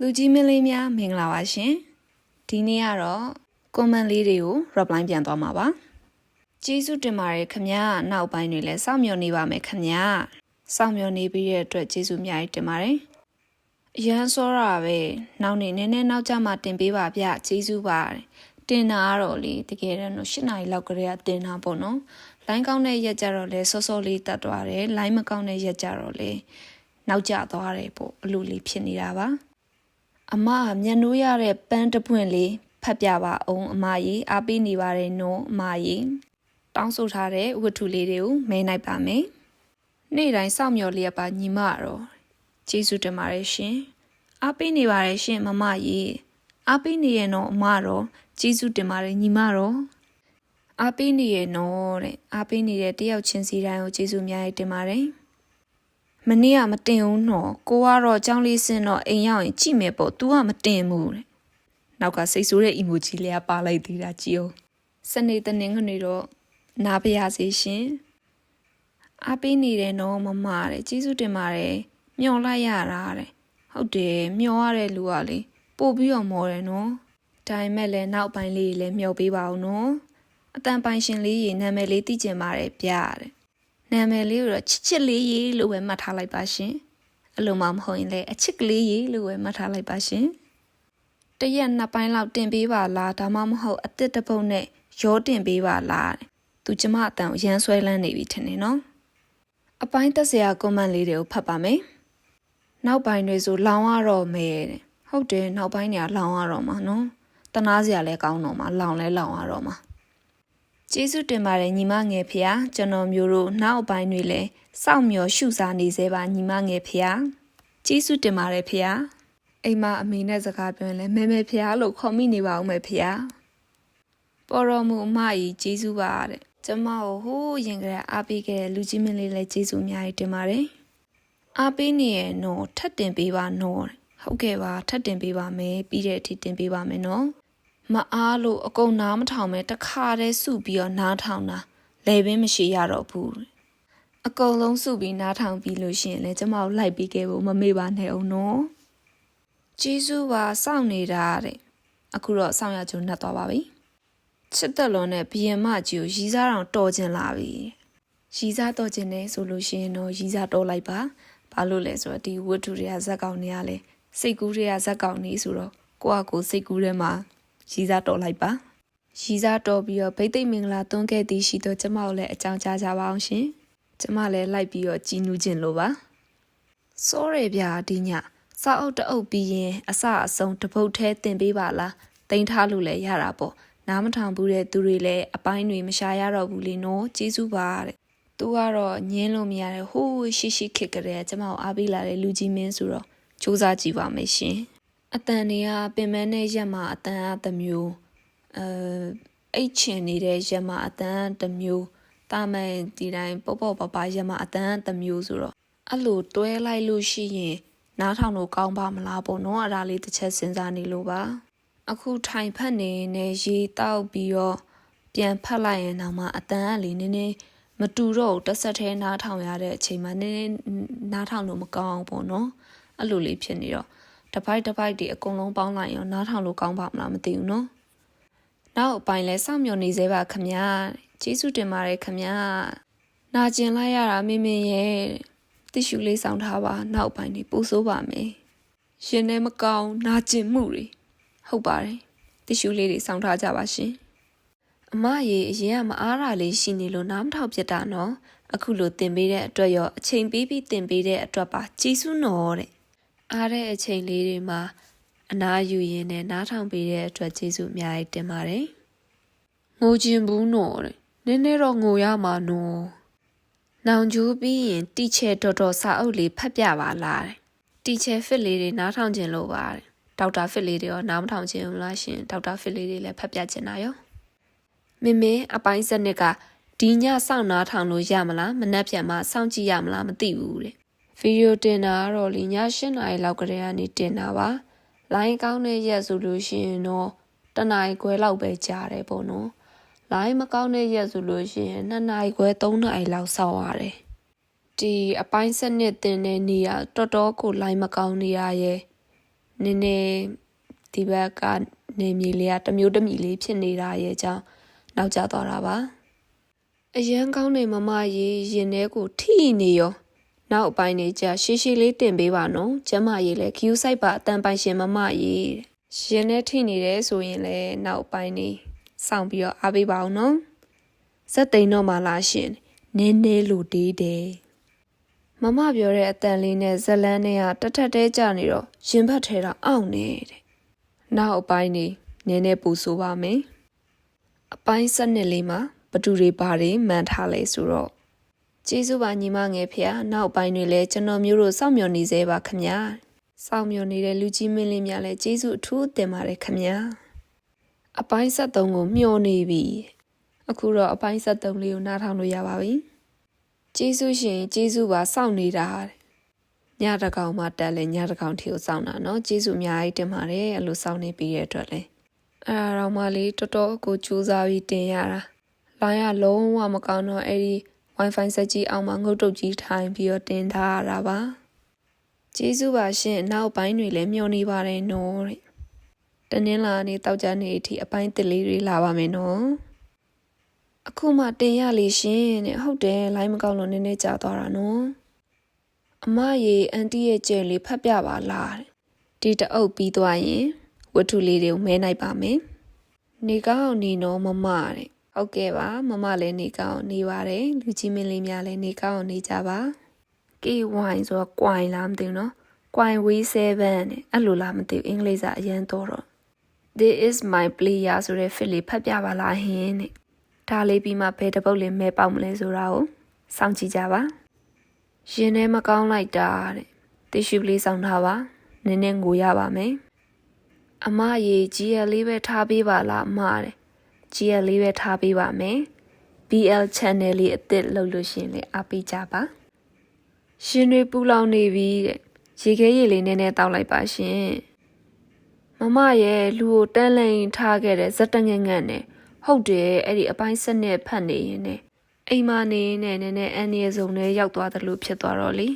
လူကြီးမင်းလေးများမင်္ဂလာပါရှင်ဒီနေ့ကတော့ comment လေးတွေကို reply ပြန်သွားမှာပါကျေးဇူးတင်ပါတယ်ခင်ဗျာနောက်ပိုင်းတွေလည်းစောင့်မျှော်နေပါမယ်ခင်ဗျာစောင့်မျှော်နေပြီးတဲ့အတွက်ကျေးဇူးအများကြီးတင်ပါတယ်အရန်စောတာပဲနောက်နေနည်းနည်းနောက်ကျမှတင်ပေးပါဗျကျေးဇူးပါတယ်တင်တာကတော့လေတကယ်တော့၈နာရီလောက်ကလေးကတင်တာပေါ့နော်လိုင်းကောင်းတဲ့ရက်ကြတော့လေစောစောလေးတတ်သွားတယ်လိုင်းမကောင်းတဲ့ရက်ကြတော့လေနောက်ကျသွားတယ်ပေါ့အလိုလေးဖြစ်နေတာပါ အမကမျက်နှိုးရတဲ့ပန်းတစ်ပွင့်လေးဖတ်ပြပါအောင်အမကြီးအားပေးနေပါတယ်နော်အမကြီးတောင်းဆိုထားတဲ့ဝတ္ထုလေးတွေကိုမဲနိုင်ပါမယ်နေ့တိုင်းစောင့်မျှော်လျက်ပါညီမတော့ကျေးဇူးတင်ပါတယ်ရှင်အားပေးနေပါတယ်ရှင်မမကြီးအားပေးနေရဲ့နော်အမတော့ကျေးဇူးတင်ပါတယ်ညီမတော့အားပေးနေရဲ့နော်တဲ့အားပေးနေတဲ့တယောက်ချင်းစီတိုင်းကိုကျေးဇူးအများကြီးတင်ပါတယ် မနေ့ကမတင်ဘူးနော်ကိုကတော့အကြောင်းလေးစင်တော့အိမ်ရောက်ရင်ကြည့်မယ်ပေါ့ तू ကမတင်ဘူးတဲ့နောက်ကစိတ်ဆိုးတဲ့ emoji လေးကပါလိုက်သေးတာကြည့်အောင်စနေတနင်္ဂနွေတော့နားပါရစေရှင်အားပေးနေတယ်နော်မမတဲ့ကျေးဇူးတင်ပါတယ်မျောလိုက်ရတာတဲ့ဟုတ်တယ်မျောရတဲ့လူကလေပို့ပြီးတော့မော်တယ်နော်ဒါပေမဲ့လည်းနောက်ပိုင်းလေးလည်းမျောပေးပါအောင်နော်အတန်ပိုင်ရှင်လေးရေနာမည်လေးသိကျင်ပါတယ်ဗျာတဲ့ နာမည်လေးကိုတော့ချစ်ချစ်လေးရေလို့ပဲမှတ်ထားလိုက်ပါရှင်အဲ့လိုမှမဟုတ်ရင်လည်းအချစ်ကလေးရေလို့ပဲမှတ်ထားလိုက်ပါရှင်တရက်နှစ်ပိုင်းလောက်တင်ပေးပါလားဒါမှမဟုတ်အစ်စ်တစ်ပုတ်နဲ့ရောတင်ပေးပါလားတဲ့သူကျမအတန်ကိုရမ်းဆွဲလန်းနေပြီထင်တယ်နော်အပိုင်းသက်စရာကွန်မန့်လေးတွေကိုဖတ်ပါမယ်နောက်ပိုင်းတွေဆိုလောင်ရတော့မယ်တဲ့ဟုတ်တယ်နောက်ပိုင်းတွေကလောင်ရတော့မှာနော်တနာစရာလည်းကောင်းတော့မှာလောင်လဲလောင်ရတော့မှာ ကျေးဇူးတင်ပါတယ်ညီမငယ်ဖေ။ကျွန်တော်မျိုးတို့နောက်အပိုင်းတွေလည်းစောင့်မျှော်ရှုစားနေသေးပါညီမငယ်ဖေ။ကျေးဇူးတင်ပါတယ်ဖေ။အိမ်မအမေနဲ့စကားပြောရင်လည်းမဲမဲဖေလို့ခေါ်မိနေပါဦးမယ်ဖေ။ပေါ်တော်မူအမကြီးကျေးဇူးပါတဲ့။ကျမကိုဟိုးရင်ကလေးအားပေးခဲ့တဲ့လူကြီးမင်းလေးလည်းကျေးဇူးအများကြီးတင်ပါတယ်။အားပေးနေရဲ့နော်ထပ်တင်ပေးပါနော်တဲ့။ဟုတ်ကဲ့ပါထပ်တင်ပေးပါမယ်ပြီးတဲ့အထိတင်ပေးပါမယ်နော်။ မအားလို့အကုန်နားမထောင်မဲတခါတည်းစုပြီးတော့နားထောင်တာလေပင်မရှိရတော့ဘူးတဲ့အကုန်လုံးစုပြီးနားထောင်ပြီးလို့ရှိရင်လည်းကျမကိုလိုက်ပြီးခဲ့ဖို့မမေ့ပါနဲ့အောင်နော်ကျေးဇူးပါစောင့်နေတာတဲ့အခုတော့စောင့်ရကြုံနဲ့သွားပါပြီချစ်သက်လွန်တဲ့ဘီယံမကြီးကိုရီးစားအောင်တော်ကျင်လာပြီရီးစားတော်ကျင်နေဆိုလို့ရှိရင်တော့ရီးစားတော်လိုက်ပါဘာလို့လဲဆိုတော့ဒီဝတ္ထုတွေကဇက်ကောင်တွေကလည်းစိတ်ကူးတွေကဇက်ကောင်နေဆိုတော့ကိုယ့်အကိုစိတ်ကူးထဲမှာ ရီစားတော်လိုက်ပါရီစားတော်ပြီးတော့ဗိသိက်မင်္ဂလာသွန်းခဲ့သည်ရှိတော့ကျမကိုလည်းအကြောင်းကြားကြပါအောင်ရှင်ကျမလည်းလိုက်ပြီးတော့ကြည်နူးခြင်းလို့ပါစိုးရဗျာဒီညစာအုပ်တအုပ်ပြီးရင်အစအဆုံးတပုတ်သေးတင်ပေးပါလားတင်ထားလို့လည်းရတာပေါ့နားမထောင်ဘူးတဲ့သူတွေလည်းအပိုင်းတွေမရှာရတော့ဘူးလေနော်ကျေးဇူးပါတဲ့သူကတော့ညင်းလို့မရတဲ့ဟိုးရှိရှိခစ်ကြတဲ့ကျမကိုအားပေးလာတဲ့လူကြီးမင်းဆိုတော့စူးစမ်းကြည့်ပါမယ်ရှင် အတန်တွေကပင်မနဲ့ရက်မှာအတန်အတစ်မျိုးအဲအိတ်ချင်နေတဲ့ရက်မှာအတန်တစ်မျိုးတာမန်ဒီတိုင်းပေါ့ပေါ့ပါပါရက်မှာအတန်တစ်မျိုးဆိုတော့အဲ့လိုတွဲလိုက်လို့ရှိရင်နားထောင်လို့ကောင်းပါမလားပေါ့နော်အဲ့ဒါလေးတစ်ချက်စဉ်းစားနေလို့ပါအခုထိုင်ဖက်နေနေရေတောက်ပြီးတော့ပြန်ဖက်လိုက်ရင်တော့မှအတန်ကလေနည်းနည်းမတူတော့ဘူးတစ်ဆက်သေးနားထောင်ရတဲ့အချိန်မှာနည်းနည်းနားထောင်လို့မကောင်းဘူးပေါ့နော်အဲ့လိုလေးဖြစ်နေတော့ တပိုက်တပိုက်တွေအကုန်လုံးပေါင်းလိုက်ရောနားထောင်လို့ကောင်းပါမလားမသိဘူးနော်နောက်အပိုင်းလဲစောင့်မျှော်နေသေးပါခမညာကျေးဇူးတင်ပါတယ်ခမညာနာကျင်လိုက်ရတာမင်းမင်းရဲ့တ िश ူလေးဆောင်ထားပါနောက်အပိုင်းတွေပို့ဆိုးပါမယ်ရှင်နဲ့မကောင်းနာကျင်မှုတွေဟုတ်ပါတယ်တ िश ူလေးတွေဆောင်ထားကြပါရှင်အမရေအရင်ကမအားတာလေးရှိနေလို့နားမထောင်ပြစ်တာနော်အခုလိုတင်ပေးတဲ့အတွက်ရောအချိန်ပေးပြီးတင်ပေးတဲ့အတွက်ပါကျေးဇူးနော်တဲ့ အားတဲ့အချိန်လေးတွေမှာအနာယူရင်းနဲ့နားထောင်ပေးတဲ့အတွက်ကျေးဇူးအများကြီးတင်ပါတယ်။ငိုချင်ဘူးနော်တဲ့။နည်းနည်းတော့ငိုရမှာနော်။နောင်ကျိုးပြီးရင်တီချယ်တော်တော်စာအုပ်လေးဖတ်ပြပါလားတဲ့။တီချယ်ဖစ်လေးတွေနားထောင်ခြင်းလို့ပါတဲ့။ဒေါက်တာဖစ်လေးတွေရောနားမထောင်ခြင်းဘူးလားရှင်။ဒေါက်တာဖစ်လေးတွေလည်းဖတ်ပြခြင်းတာရော။မင်းမင်းအပိုင်းစနစ်ကဒီညစောင့်နားထောင်လို့ရမလားမနှက်ပြန်မှစောင့်ကြည့်ရမလားမသိဘူးတဲ့ ဗီဒီယိုတင်တာကတော့လည၈နာရီလောက်ကတည်းကနေတင်တာပါ။လိုင်းကောင်းတဲ့ရက်ဆိုလို့ရှိရင်တော့တနာရီခွဲလောက်ပဲကြာတယ်ပေါ့နော်။လိုင်းမကောင်းတဲ့ရက်ဆိုလို့ရှိရင်2နာရီခွဲ3နာရီလောက်စောင့်ရတယ်။ဒီအပိုင်းစနစ်တင်တဲ့နေရတော်တော်ကိုလိုင်းမကောင်းနေရရဲ့နည်းနည်းဒီဘက်ကနေမြေလေးကတစ်မျိုးတစ်မြေလေးဖြစ်နေတာရဲ့အကြောင်းနောက်ကျသွားတာပါအရန်ကောင်းတဲ့မမရေရင်ထဲကိုထိနေရော နောက်အပိုင်းနေကြရှေးရှေးလေးတင်ပေးပါနော်ကျမရေလဲခ ्यू ဆိုင်ပါအတန်ပိုင်ရှင်မမရေရင်ထဲထိနေတယ်ဆိုရင်လဲနောက်အပိုင်းနေစောင့်ပြီးတော့အားပေးပါအောင်နော်ဇက်သိန်းတော့မှလာရှင်နည်းနည်းလိုတေးတယ်မမပြောတဲ့အတန်လေးနဲ့ဇလန်းနဲ့ကတထက်တဲကြနေတော့ရင်ဘတ်ထဲတော့အောင့်နေတဲ့။နောက်အပိုင်းနေနည်းနည်းပူဆိုပါမယ်။အပိုင်းစနစ်လေးမှာဘသူတွေဘာတွေမှန်ထားလဲဆိုတော့ ကျေးဇူးပါညီမငယ်ဖေ။နောက်အပိုင်းတွေလည်းကျွန်တော်မျိုးတို့စောင့်မျှော်နေသေးပါခင်ဗျာ။စောင့်မျှော်နေတဲ့လူကြီးမင်းလေးများလည်းကျေးဇူးအထူးတင်ပါတယ်ခင်ဗျာ။အပိုင်း73ကိုမျှော်နေပြီ။အခုတော့အပိုင်း73လေးကိုနားထောင်လို့ရပါပြီ။ ကျေးဇူးရှင်ကျေးဇူးပါစောင့်နေတာတဲ့ညတစ်ကောင်မှတက်လဲညတစ်ကောင်ထီကိုစောင့်တာเนาะကျေးဇူးအများကြီးတင်ပါတယ်အဲ့လိုစောင့်နေပြီးတဲ့အတွက်လဲအဲ့ဒါတော့မှလေးတော်တော်ကိုကြိုးစားပြီးတင်ရတာလိုင်းကလုံးဝမကောင်းတော့အဲ့ဒီ wifi စက်ကြီးအောင်မှငုတ်တုတ်ကြီးထိုင်ပြီးတော့တင်ထားရတာပါကျေးဇူးပါရှင်နောက်ပိုင်းတွေလည်းမျှော်နေပါတယ်နော်တဲ့တနင်္လာနေ့တောက်ကြနေ့အထိအပိုင်းတစ်လေးတွေလာပါမယ်နော်အခုမှတင်ရလေရှင်တဲ့ဟုတ်တယ်လိုင်းမကောက်လို့နည်းနည်းကြာသွားတာနော်အမရေအန်တီရဲ့ကြဲလေးဖတ်ပြပါလားတဲ့ဒီတအုပ်ပြီးသွားရင်ဝတ္ထုလေးတွေကိုမဲနိုင်ပါမယ်နေကောင်းနေနော်မမတဲ့ ဟုတ်ကဲ့ပါမမလည်းနေကောင်းနေပါတယ်လူကြီးမင်းလေးများလည်းနေကောင်းနေကြပါ KY ဆိုတော့ quine လားမသိဘူးနော် quine V7 တဲ့အဲ့လိုလားမသိဘူးအင်္ဂလိပ်စာအရန်တော့တော့ This is my player ဆိုတဲ့ fit လေးဖတ်ပြပါလားဟင်းတဲ့ဒါလေးပြီးမှဘယ်တစ်ပုတ်လေးမဲပေါက်မလဲဆိုတာကိုစောင့်ကြည့်ကြပါရင်ထဲမကောင်းလိုက်တာတဲ့တီရှူလေးစောင့်ထားပါနည်းနည်းငိုရပါမယ်အမရေ GL လေးပဲထားပေးပါလားအမတဲ့ GL လေးပဲထားပေးပါမယ် BL channel လေးအစ်စ်လုပ်လို့ရှရင်လေအားပေးကြပါရှင်တွေပူလောင်နေပြီတဲ့ရေခဲရည်လေးနည်းနည်းတောက်လိုက်ပါရှင်မမရဲ့လူကိုတန်းလိန်ထားခဲ့တဲ့ဇက်တငငန့်နဲ့ဟုတ်တယ်အဲ့ဒီအပိုင်းစနစ်ဖတ်နေရင်ねအိမ်မနေရင်ねနည်းနည်းအန်ရစုံနဲ့ရောက်သွားသလိုဖြစ်သွားတော့လေ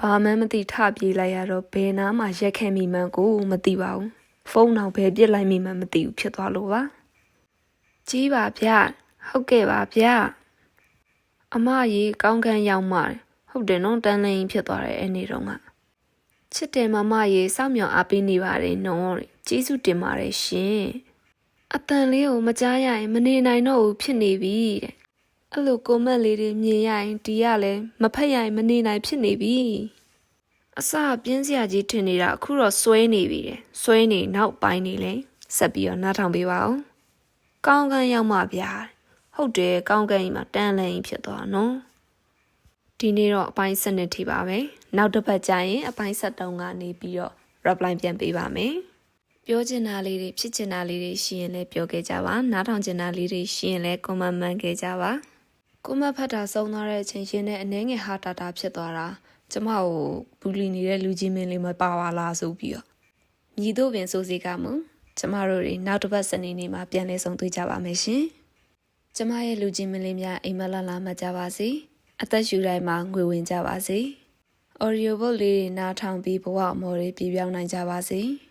ဘာမှမသိထပြေးလိုက်ရတော့ဘယ်နာမှရက်ခဲမိမှန်းကိုမသိပါဘူးဖုန်းတော့ဘယ်ပြစ်လိုက်မိမှန်းမသိဘူးဖြစ်သွားလို့ပါ ကြီးပါဗျဟုတ်ကဲ့ပါဗျအမကြီးကောင်းကန်းရောက်မှတယ်ဟုတ်တယ်နော်တန်းလင်းဖြစ်သွားတယ်အဲ့နေတော့ကချစ်တယ်မမကြီးစောင့်မျှော်အားပေးနေပါတယ်နော်တဲ့ကျေးဇူးတင်ပါတယ်ရှင်အတန်လေးကိုမကြားရရင်မနေနိုင်တော့ဘူးဖြစ်နေပြီတဲ့အဲ့လိုကွန်မန့်လေးတွေမြင်ရရင်ဒီကလည်းမဖက်ရရင်မနေနိုင်ဖြစ်နေပြီအစပြင်းစရာကြီးထင်နေတာအခုတော့စွဲနေပြီတဲ့စွဲနေနောက်ပိုင်းနေလဲဆက်ပြီးတော့နားထောင်ပေးပါဦး ကောင်းကန်းရောက်မှဗျာဟုတ်တယ်ကောင်းကန်းကြီးမှာတန်လန့်ကြီးဖြစ်သွားနော်ဒီနေ့တော့အပိုင်းစနစ်ထိပါပဲနောက်တစ်ပတ်ကျရင်အပိုင်းဆက်တုံးကနေပြီးတော့ reply ပြန်ပေးပါမယ်ပြောချင်တာလေးတွေဖြစ်ချင်တာလေးတွေရှိရင်လည်းပြောခဲ့ကြပါနားထောင်ချင်တာလေးတွေရှိရင်လည်း comment မှန်ခဲ့ကြပါကိုမဖတ်တာဆုံးသွားတဲ့အချိန်ရှင်နဲ့အနေငယ်ဟာတာတာဖြစ်သွားတာကျမကိုဘူလီနေတဲ့လူကြီးမင်းလေးမပါပါလားဆိုပြီးတော့ညီတို့ပင်စိုးစီကမူ ကျမတို့တွေနောက်တစ်ပတ်စနေနေ့မှာပြန်လည်ဆုံတွေ့ကြပါမယ်ရှင်ကျမရဲ့လူကြီးမင်းလေးများအိမ်မက်လာလာမှတ်ကြပါစေအသက်ရှူတိုင်းမှာငွေဝင်ကြပါစေ Audio book လေးတွေနားထောင်ပြီးဘဝအမော်တွေပြပြောင်းနိုင်ကြပါစေ။